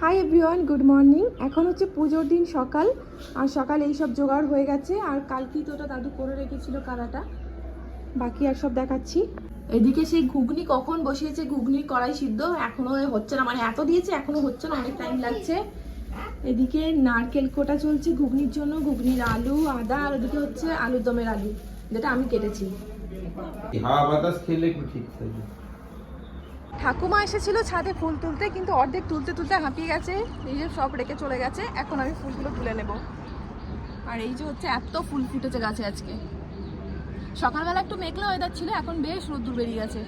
Hi everyone good morning এখন হচ্ছে পুজোর দিন সকাল। আর সকাল এই সব জোগাড় হয়ে গেছে। আর কালকেই তো ওটা দাদু করে রেখেছিল কারাটা বাকি আর সব দেখাচ্ছি। এদিকে সেই ঘুগনি কখন বসিয়েছে? ঘুগনির কড়াই সিদ্ধ। এখনও হচ্ছে না। মানে এত দিয়েছে, এখনও হচ্ছে না। অনেক টাইম লাগছে। এদিকে নারকেল কোটা চলছে ঘুগনির জন্য। ঘুগনির আলু, আদা, আর ওদিকে হচ্ছে আলুর দমের আলু, যেটা আমি কেটেছি। বাতাস খেলে ঠিক? ঠাকুমা এসেছিল ছাদে ফুল তুলতে, কিন্তু অর্ধেক তুলতে তুলতে হাঁপিয়ে গেছে। এই যে সব রেখে চলে গেছে। এখন আমি ফুলগুলো তুলে নেব। আর এই যে হচ্ছে এত ফুল ফুটেছে গাছে আজকে। সকালবেলা একটু মেঘলা ওয়েদার ছিল, এখন বেশ রোদ্দুর বেরিয়ে গেছে।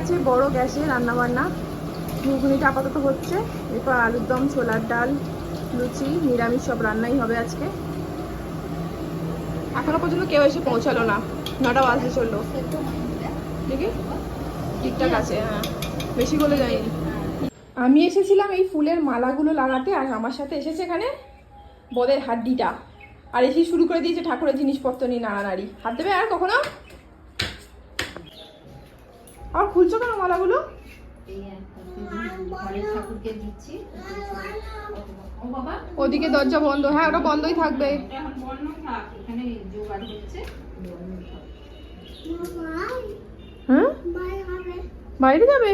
গেছে বড় গ্যাসে রান্না বান্না ঘুগনিটা আপাতত হচ্ছে। এরপর আলুর দম, ছোলার ডাল, লুচি, নিরামিষ সব রান্নাই হবে আজকে। এখনও পর্যন্ত কেউ এসে পৌঁছালো না। নটা বাজতে চলল। দেখি? ঠিকঠাক আছে হ্যাঁ। বেশি বলে যায়নি। আমি এসেছিলাম এই ফুলের মালাগুলো লাগাতে, আর আমার সাথে এসেছে এখানে বদের হাড্ডিটা। আর এসে শুরু করে দিয়েছে ঠাকুরের জিনিসপত্র নিয়ে নাড়ানাড়ি। হাত দেবে আর কখনো? আর খুলছো কেন মালাগুলো? ওদিকে দরজা বন্ধ। হ্যাঁ ওটা বন্ধই থাকবে। হ্যাঁ? বাইরে যাবে?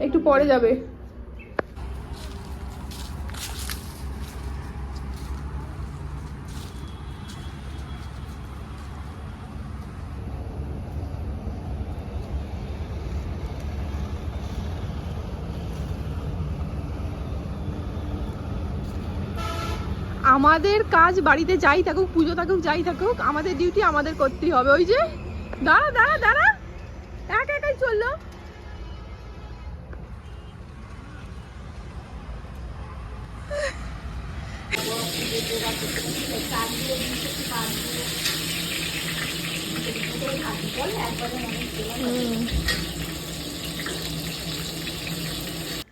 একটু পরে যাবে। আমাদের কাজ বাড়িতে যাই থাকুক, পুজো থাকুক, যাই থাকুক, আমাদের ডিউটি আমাদের করতেই হবে। ওই যে, দাঁড়া দাঁড়া দাঁড়া। এক একাই চলল।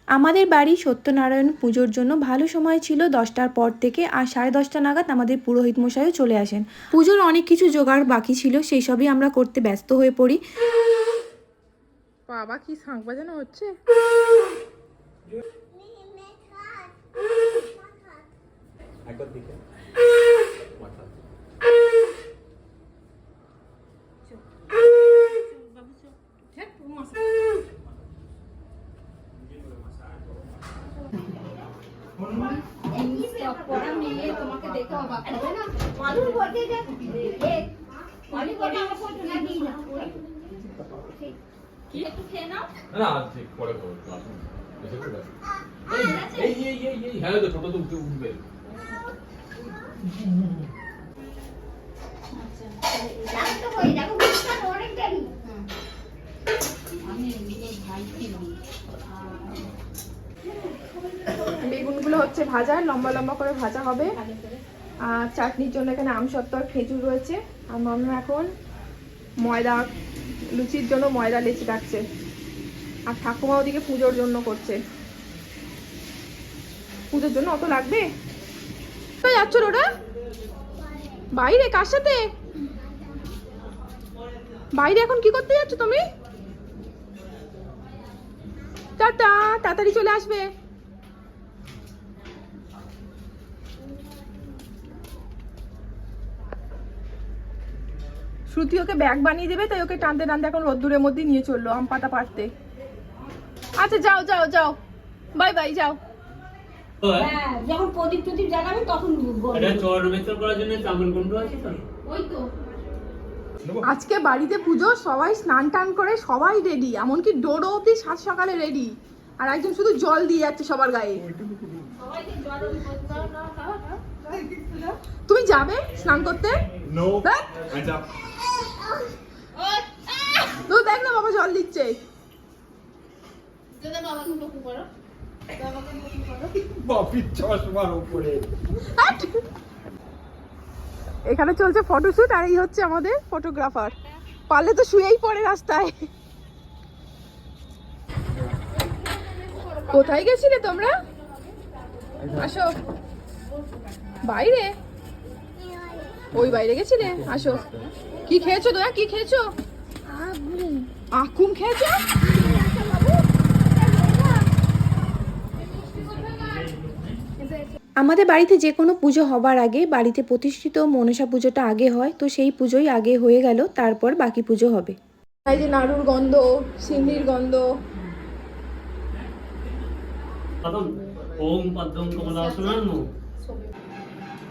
আমাদের বাড়ি সত্যনারায়ণ পুজোর জন্য ভালো সময় ছিল দশটার পর থেকে আর সাড়ে দশটা নাগাদ আমাদের পুরোহিত মশাইও চলে আসেন। পুজোর অনেক কিছু জোগাড় বাকি ছিল সেই সবই আমরা করতে ব্যস্ত হয়ে পড়ি। বাবা কি শাঁখ বাজানো হচ্ছে? একবার দিকে এই স্টক পরা মেয়ে তোমাকে দেখে অবাক হবে না অলি করে আমার ফটো না দিই না। কি একটু খেয়ে নাও। না ঠিক পরে করব আসুন। এসে করে আসুন। এই এই এই এই হ্যাঁ তো তো উঠে উঠবে। খেলি বেগুনগুলো হচ্ছে ভাজা লম্বা লম্বা করে ভাজা হবে। চাটনির জন্য এখানে আমসত্ত্ব আর খেজুর রয়েছে। আর মামা এখন ময়দা, লুচির জন্য ময়দা, লেচি রাখছে আর ঠাকুমা ওদিকে পুজোর জন্য করছে। পুজোর জন্য অত লাগবে? কোথায় যাচ্ছ ওটা বাইরে, কার সাথে? বাইরে এখন কি করতে যাচ্ছ তুমি? টাটা, তাড়াতাড়ি চলে আসবে। শ্রুতি ওকে ব্যাগ বানিয়ে দেবে তাই ওকে টানতে টানতে এখন রোদ্দুরের মধ্যে নিয়ে চলল আম পাতা পাড়তে। আচ্ছা যাও যাও যাও। বাই বাই যাও। হ্যাঁ। যখন প্রদীপ প্রদীপ জ্বালাবে তখন বলব। এটা চর বেচর করার জন্য আছে তো? ওই তো। আজকে বাড়িতে পুজো সবাই স্নান টান করে সবাই রেডি এমনকি ডোরো অব্দি সাত সকালে রেডি আর একজন শুধু জল দিয়ে যাচ্ছে সবার গায়ে। তুমি যাবে স্নান করতে? নো হ্যাঁ? তুই দেখ না বাবা জল দিচ্ছে! এখানে চলছে ফটোশুট আর এই হচ্ছে আমাদের ফটোগ্রাফার পারলে তো শুয়েই পড়ে রাস্তায়। কোথায় গেছিলে তোমরা? আসো। বাইরে? ওই বাইরে গেছিলে? আসো। কি খেয়েছো দয়া কি খেয়েছো? আকুম খেয়েছো? আমাদের বাড়িতে যে কোনো পুজো হবার আগে বাড়িতে প্রতিষ্ঠিত মনসা পুজোটা আগে হয় তো সেই পুজোই আগে হয়ে গেল তারপর বাকি পুজো হবে। এই যে নাড়ুর গন্ধ সিন্নির গন্ধ। ওম কমলাসনান্ন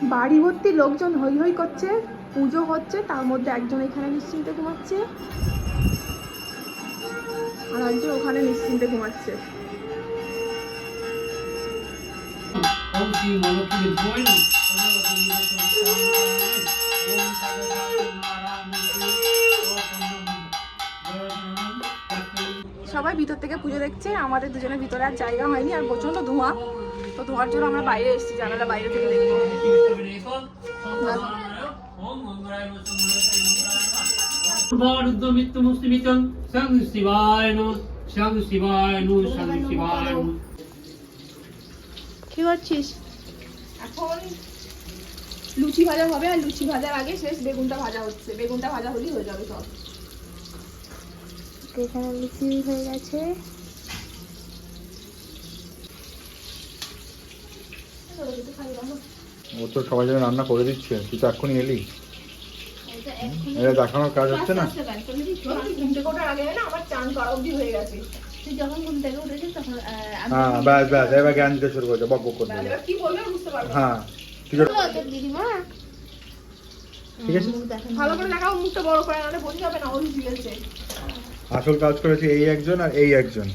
বাড়ি ভর্তি লোকজন হই হই করছে, পুজো হচ্ছে, তার মধ্যে একজন এখানে নিশ্চিন্তে ঘুমাচ্ছে। আর একজন ওখানে নিশ্চিন্তে ঘুমাচ্ছে। সবাই ভিতর থেকে পুজো দেখছে। আমাদের দুজনের ভিতরে আর জায়গা হয়নি আর প্রচণ্ড ধোঁয়া। তো ধোঁয়ার জন্য আমরা বাইরে এসেছি জানালা বাইরে থেকে দেখব। মৃত্যু মুস্তিমিতং সং শিবায় নম সং শিবায় নম সং শিবায় নম। কি করছিস? এখন লুচি ভাজা হবে আর লুচি ভাজার আগে শেষ বেগুনটা ভাজা হচ্ছে। বেগুনটা ভাজা হলেই হয়ে যাবে সব। এখানে লুচি হয়ে গেছে। ও তো সবাই জন্য রান্না করে দিচ্ছে তুই তো এক্ষুনি এলি। এটা দেখানোর কাজ হচ্ছে না? হয়ে হ্যাঁ ব্যাস ব্যাস এবার জ্ঞান দিতে শুরু করছে বক বক করতে। হ্যাঁ ঠিক আছে? ভালো করে দেখাও মুখটা বড় করে নাহলে বোঝা যাবে না ও গেছে আসল কাজ করেছে এই একজন আর এই একজন।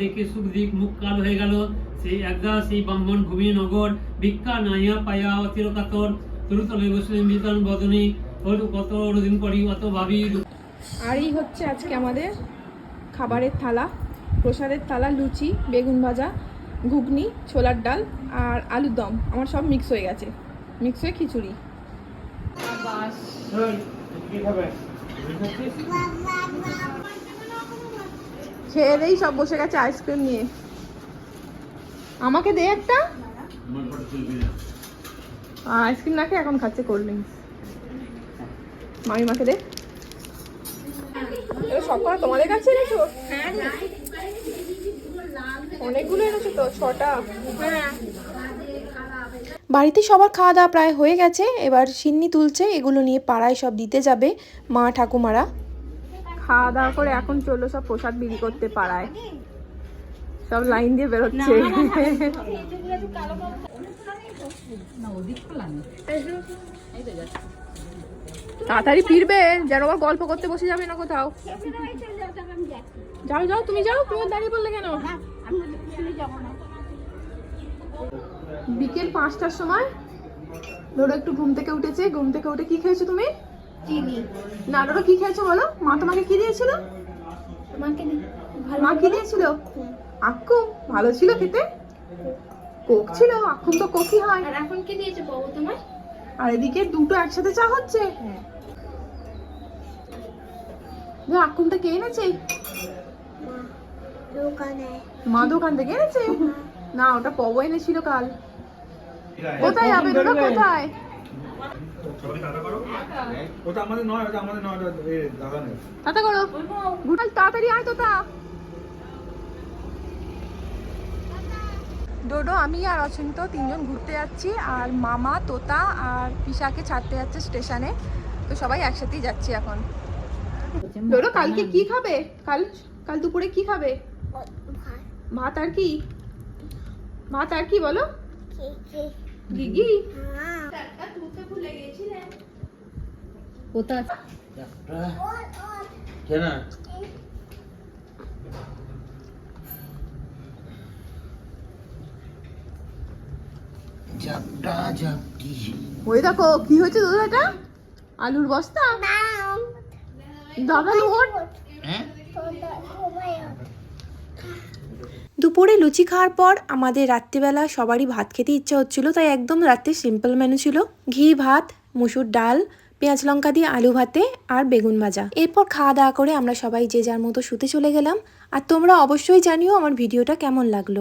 দেখে মুখ কাল হয়ে গেল। সেই একদা সেই ব্রাহ্মণ ভূমি নগর ভিক্ষা নাইয়া পাইয়া অতির কাতর তরুতলে বসলেন বদনী কত দিন পরি অত ভাবি আর এই হচ্ছে আজকে আমাদের খাবারের থালা প্রসাদের থালা লুচি বেগুন ভাজা ঘুগনি ছোলার ডাল আর আলুর দম। আমার সব মিক্স হয়ে গেছে। মিক্স হয়ে খিচুড়ি। খেয়ে দেই সব বসে গেছে আইসক্রিম নিয়ে। আমাকে দে একটা। আইসক্রিম না খেয়ে এখন খাচ্ছে কোল্ড ড্রিঙ্কস। মামিমাকে দে। সব করা তোমাদের কাছে এনেছো? অনেকগুলো এনেছো তো, ছটা? বাড়িতে সবার খাওয়া দাওয়া প্রায় হয়ে গেছে, এবার সিন্নি তুলছে, এগুলো নিয়ে পাড়ায় সব দিতে যাবে মা ঠাকুমারা। খাওয়া দাওয়া করে এখন চলল সব প্রসাদ বিলি করতে পাড়ায়। সব লাইন দিয়ে বেরোচ্ছে। তাড়াতাড়ি ফিরবে, যেন আবার গল্প করতে বসে যাবে না কোথাও। যাও যাও, তুমি যাও তুমি দাঁড়িয়ে পড়লে কেন? বিকেল পাঁচটার সময়? ধরো একটু ঘুম থেকে উঠেছে। ঘুম থেকে উঠে কি খেয়েছো তুমি? না ধরো কি খেয়েছো বলো? মা তোমাকে কি দিয়েছিল? মা কি দিয়েছিল? আক্কুম ভালো ছিল খেতে? কোক ছিল আক্কুম তো কোকই হয়। আর এখন কি দিয়েছে বাবু তোমার আর এদিকে দুটো একসাথে চা হচ্ছে। যে আক্কুমটা কে এনেছে? মা দোকান। থেকে এনেছে? না ওটা পব এনেছিল কাল। কোথায় যাবে ওটা কোথায় তাতে করো। গুটাল তাড়াতাড়ি আয় তো তা ডোডো আমি আর অচিন্ত তিনজন ঘুরতে যাচ্ছি আর মামা তোতা আর পিসাকে ছাড়তে যাচ্ছে স্টেশনে। তো সবাই একসাথেই যাচ্ছি এখন। ডোডো কালকে কি খাবে? কাল কাল দুপুরে কি খাবে? ভাত আর কি? ভাত আর কি বলো? গিগি। কোথায়? কেন ওই দেখো কি হয়েছে দাদা এটা? আলুর বস্তা? দাদা লোট দুপুরে লুচি খাওয়ার পর আমাদের রাত্রিবেলা সবারই ভাত খেতে ইচ্ছা হচ্ছিল, তাই একদম রাত্রে সিম্পল মেনু ছিল। ঘি, ভাত, মুসুর ডাল, পেঁয়াজ লঙ্কা দিয়ে আলু ভাতে আর বেগুন ভাজা। এরপর খাওয়া দাওয়া করে আমরা সবাই যে যার মতো শুতে চলে গেলাম। আর তোমরা অবশ্যই জানিও আমার ভিডিওটা কেমন লাগল।